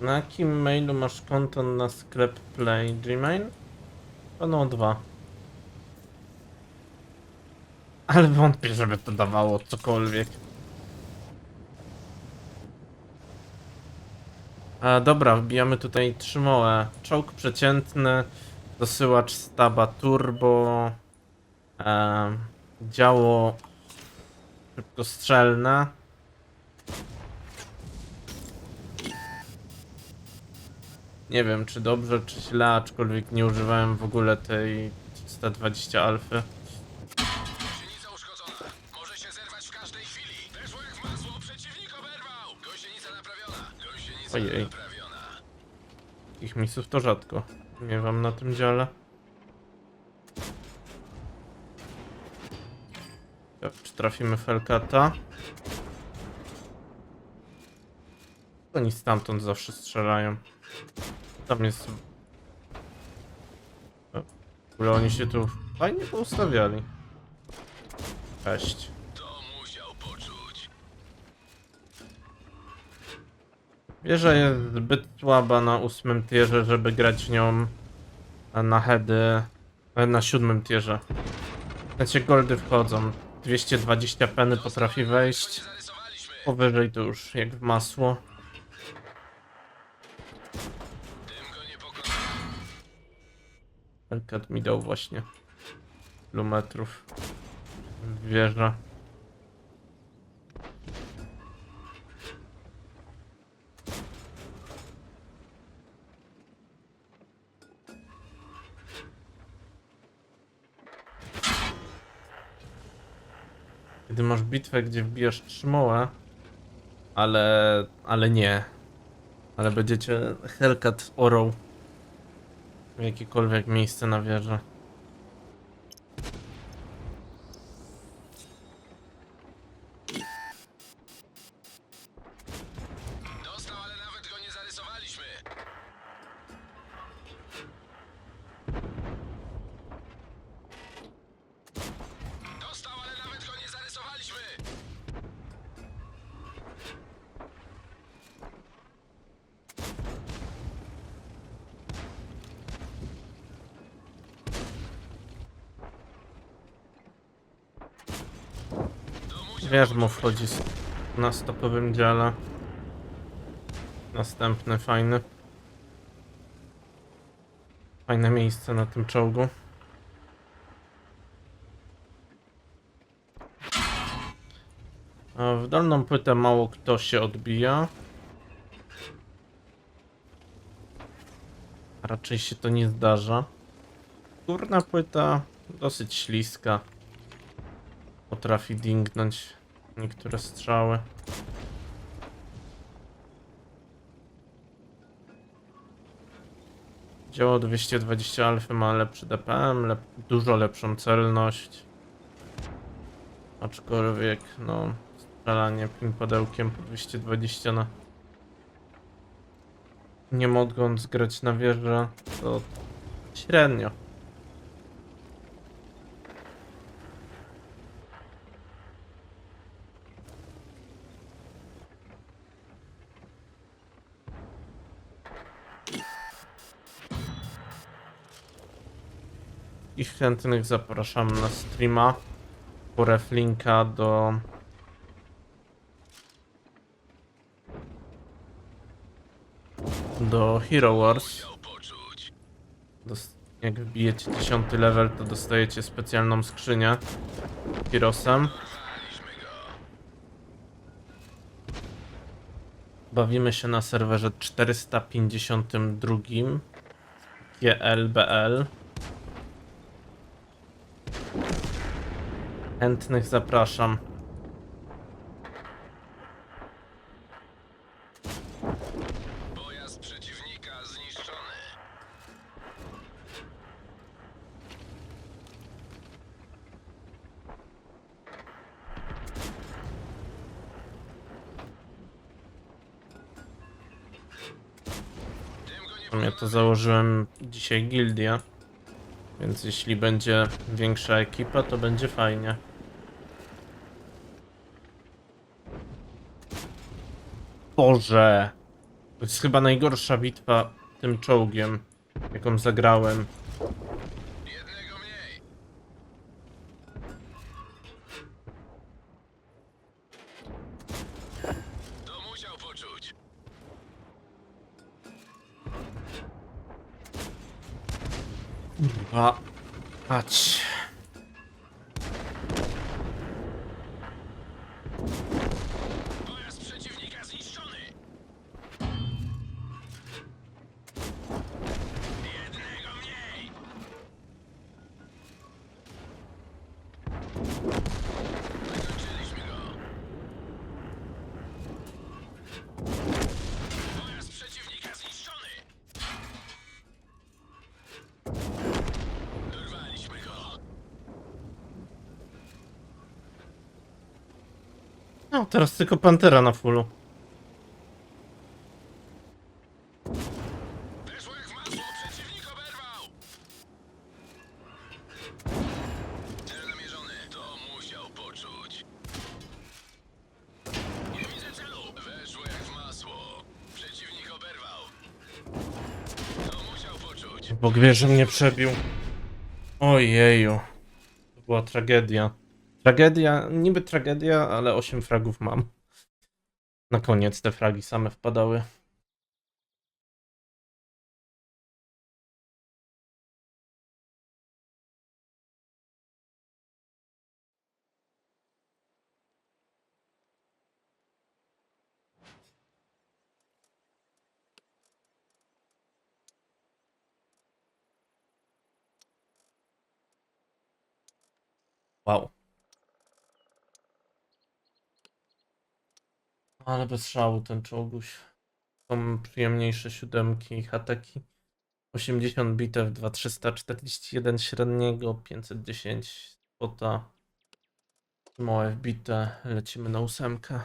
Na jakim mailu masz konto na sklep Play? Gmail? No dwa. Ale wątpię, żeby to dawało cokolwiek. A, dobra, wbijamy tutaj trzymołę. Czołg przeciętny, dosyłacz staba turbo, e, działo szybkostrzelne. Nie wiem, czy dobrze, czy źle, aczkolwiek nie używałem w ogóle tej 320 alfy. Gąsienica uszkodzona. Może się zerwać w każdej chwili. Weszło jak w masło, przeciwnik oberwał. Gąsienica naprawiona. Gąsienica Ojej. naprawiona. Ich misów to rzadko. Miewam na tym dziale. Ja- Czy trafimy Felkata? Oni stamtąd zawsze strzelają. Tam jest... O, W ogóle oni się tu fajnie poustawiali. Cześć. To musiał poczuć. Wieża jest zbyt słaba na ósmym tierze, żeby grać nią na heady e, na siódmym tierze. Znaczy goldy wchodzą. 220 peny potrafi wejść. Powyżej to już jak w masło. Hellcat mi dał właśnie tylu metrów. Wieża. Kiedy masz bitwę, gdzie wbijasz trzymołę, ale, ale nie. Ale będziecie Hellcat orą w jakiekolwiek miejsce na wieży. Wiesz, mu wchodzi na stopowym dziale. Następny fajny. Fajne miejsce na tym czołgu. W dolną płytę mało kto się odbija. Raczej się to nie zdarza. Górna płyta dosyć śliska. Potrafi dingnąć niektóre strzały. Dzieło 220 alfy ma lepszy DPM, lep dużo lepszą celność. Aczkolwiek, no, strzelanie pimpodełkiem po 220 na... Nie mogąc grać na wieżę, to średnio. I chętnych zapraszam na streama. Po reflinka do. Do Hero Wars. Jak wbijecie 10 level, to dostajecie specjalną skrzynię Hirosem. Bawimy się na serwerze 452 GLBL. Chętnych zapraszam. Pojazd przeciwnika zniszczony. Tym go nie W sumie to założyłem dzisiaj gildię. Więc jeśli będzie większa ekipa, to będzie fajnie. Boże! To jest chyba najgorsza bitwa tym czołgiem, jaką zagrałem. あ、8。No, teraz tylko Pantera na fullu. Weszło jak masło, przeciwnik to musiał poczuć. Nie widzę celu! Weszło jak masło, przeciwnik. To musiał poczuć. Bóg wie, że mnie przebił. Ojeju. To była tragedia. Tragedia, niby tragedia, ale 8 fragów mam. Na koniec te fragi same wpadały. Wow. Ale bez szału ten czołguś. Są przyjemniejsze siódemki i hateki. 80 bitew, 2341 średniego, 510 spota. Małe wbite, lecimy na ósemkę.